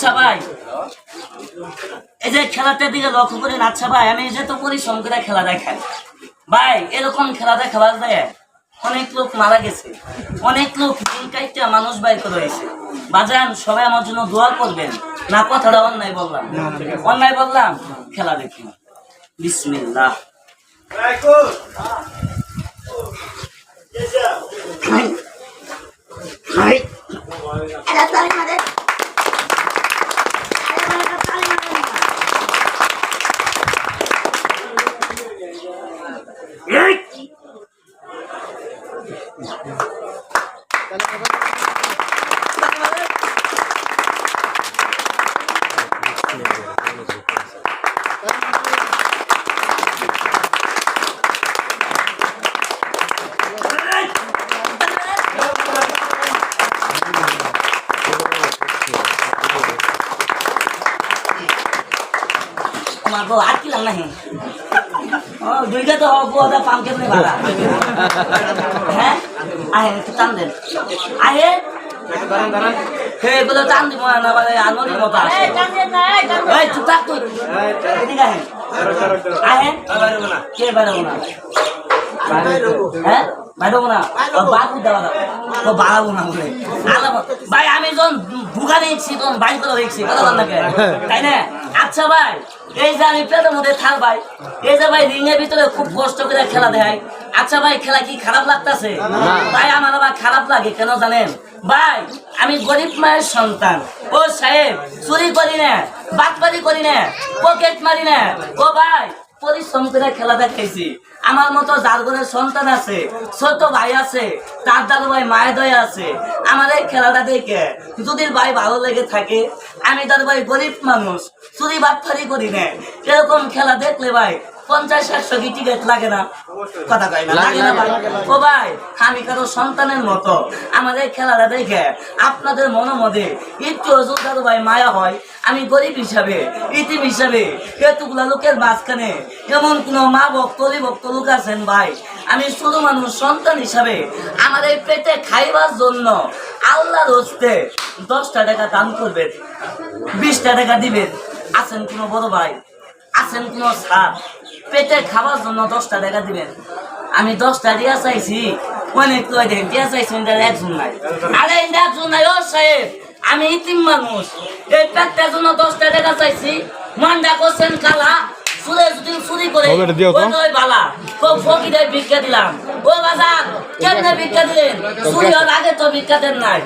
আচ্ছা ভাই। এই যে খেলাটার দিকে লক্ষ্য করেন আচ্ছা ভাই আমি এই যে তো পরিশ্রম করে খেলা দেখাই ভাই এরকম খেলা দেখাবার দেয় অনেক লোক মারা গেছে। অনেক লোক কাইটা মানুষ বাইর করে হয়েছে বাজান সবাই আমার জন্য দোয়া করবেন। না কথাটা অন্যায় বললাম। অন্যায় বললাম খেলা দেখি। বিসমিল্লাহ। এটা তালি মারে আরে ভাই, এটা তালি মারে না। এই! আমার বউ আর কি লাগ না ও দুইটা তো হব ওটা পাম কেমনে ভাড়া হ্যাঁ? আহে টান দেন। আহে। হে টান দিব না মানে মতো আসে। এই, থাক তুই। এদিকে আহেন কে বাড়াবো না? হ্যাঁ? বাড়াবো না? ও বাবু দেওয়া দাও। বাড়াবো না বলে। ভাই আমি যখন ভুগা দেখছি তখন বাইর করে দেখছি। কথা বল নাকি তাই না? আচ্ছা ভাই। এই যে আমি পেটের মধ্যে থাক ভাই এই যে ভাই রিং এর ভিতরে খুব কষ্ট করে খেলা দেয় আচ্ছা ভাই খেলা কি খারাপ লাগতেছে? ভাই আমার আবার খারাপ লাগে কেন জানেন? ভাই আমি গরিব মায়ের সন্তান। ও সাহেব চুরি করি না বাটপারি করি না পকেট মারি না। ও ভাই পরিশ্রম করে খেলা দেখাইছি। আমার মতো যার ঘরে সন্তান আছে, ছোট ভাই আছে, তার দাদু ভাই মায়ের দয়া আছে। আমার এই খেলাটা দেখে যদি ভাই ভালো লেগে থাকে, আমি তার ভাই গরিব মানুষ, চুরি বাতফারি করি না। এরকম খেলা দেখলে ভাই পঞ্চাশ একশো কি টিকিট লাগে না? কথা কয় না লাগে না ভাই? ও ভাই আমি কারও সন্তানের মতো। আমাদের খেলাটা দেখে আপনাদের মনে একটু অযোধ্যার ভাই মায়া হয়। আমি গরিব হিসাবে ইতিম হিসাবে এতগুলা লোকের মাঝখানে এমন কোন মা ভক্তলি ভক্ত লোক আছেন ভাই। আমি শুধু মানুষ সন্তান হিসাবে আমার এই পেটে খাইবার জন্য আল্লাহর হস্তে দশটা টাকা দান করবেন বিশটা টাকা দিবেন। আছেন কোনো বড় ভাই? আছেন কোন সার পেটে খাবার জন্য দশটা টাকা দিবেন। আমি দশটা দিয়া চাইছি অনেক কই দেন দিয়া চাইছি একজন নাই। আরে একজন নাই ও সাহেব আমি ইতিম মানুষ। এই পেটটার জন্য দশটা টাকা চাইছি। মনটা করছেন কালা চুরে যদি চুরি করে। ওই বালা ভিক্ষা দিলাম। ও বাজার কেমনে ভিক্ষা দিলেন? চুরি হওয়ার আগে তো ভিক্ষা দেন নাই।